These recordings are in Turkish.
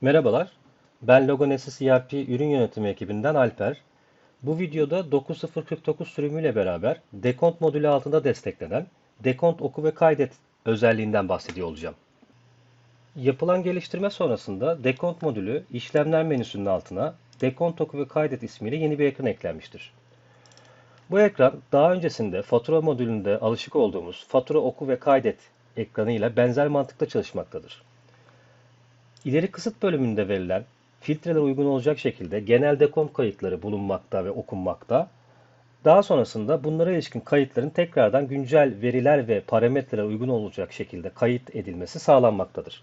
Merhabalar, ben Logonesis ERP ürün yönetimi ekibinden Alper. Bu videoda 9.049 sürümüyle beraber dekont modülü altında desteklenen dekont oku ve kaydet özelliğinden bahsediyor olacağım. Yapılan geliştirme sonrasında dekont modülü işlemler menüsünün altına dekont oku ve kaydet ismiyle yeni bir ekran eklenmiştir. Bu ekran daha öncesinde fatura modülünde alışık olduğumuz fatura oku ve kaydet ekranıyla benzer mantıkla çalışmaktadır. İleri kısıt bölümünde verilen filtreler uygun olacak şekilde genel dekont kayıtları bulunmakta ve okunmakta. Daha sonrasında bunlara ilişkin kayıtların tekrardan güncel veriler ve parametreler uygun olacak şekilde kayıt edilmesi sağlanmaktadır.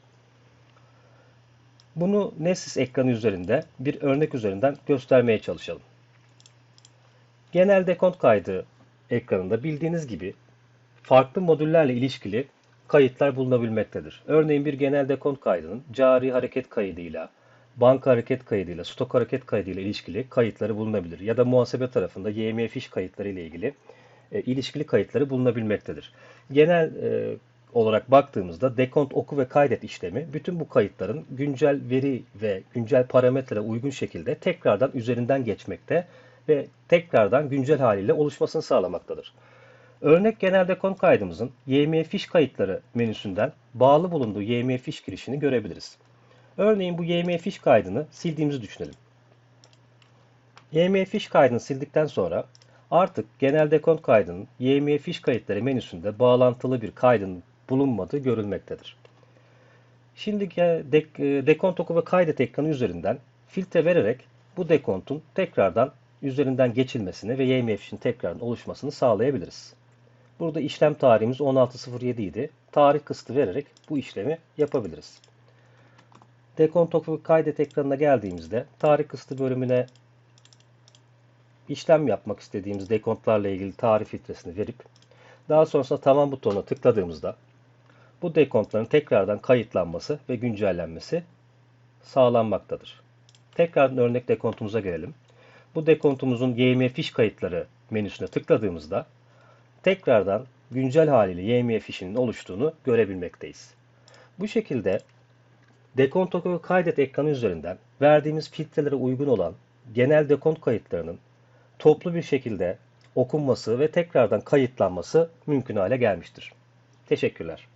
Bunu Nessis ekranı üzerinde bir örnek üzerinden göstermeye çalışalım. Genel dekont kaydı ekranında bildiğiniz gibi farklı modüllerle ilişkili kayıtlar bulunabilmektedir. Örneğin bir genel dekont kaydının cari hareket kaydıyla, banka hareket kaydıyla, stok hareket kaydıyla ilişkili kayıtları bulunabilir. Ya da muhasebe tarafında YM fiş kayıtları ile ilgili e, ilişkili kayıtları bulunabilmektedir. Genel e, olarak baktığımızda dekont oku ve kaydet işlemi bütün bu kayıtların güncel veri ve güncel parametrelere uygun şekilde tekrardan üzerinden geçmekte ve tekrardan güncel haliyle oluşmasını sağlamaktadır. Örnek genel dekont kaydımızın YM fiş kayıtları menüsünden bağlı bulunduğu YM fiş girişini görebiliriz. Örneğin bu YM fiş kaydını sildiğimizi düşünelim. YM fiş kaydını sildikten sonra artık genel dekont kaydının YM fiş kayıtları menüsünde bağlantılı bir kaydın bulunmadığı görülmektedir. Şimdi dekont oku ve kaydet ekranı üzerinden filtre vererek bu dekontun tekrardan üzerinden geçilmesini ve YM fişin tekrardan oluşmasını sağlayabiliriz. Burada işlem tarihimiz 16.07 idi. Tarih kısıtı vererek bu işlemi yapabiliriz. Dekontok kaydet ekranına geldiğimizde tarih kısıtı bölümüne işlem yapmak istediğimiz dekontlarla ilgili tarih filtresini verip daha sonrasında tamam butonuna tıkladığımızda bu dekontların tekrardan kayıtlanması ve güncellenmesi sağlanmaktadır. Tekrardan örnek dekontumuza gelelim. Bu dekontumuzun YM fiş kayıtları menüsüne tıkladığımızda tekrardan güncel haliyle YMF fişinin oluştuğunu görebilmekteyiz. Bu şekilde dekont ve kaydet ekranı üzerinden verdiğimiz filtrelere uygun olan genel dekont kayıtlarının toplu bir şekilde okunması ve tekrardan kayıtlanması mümkün hale gelmiştir. Teşekkürler.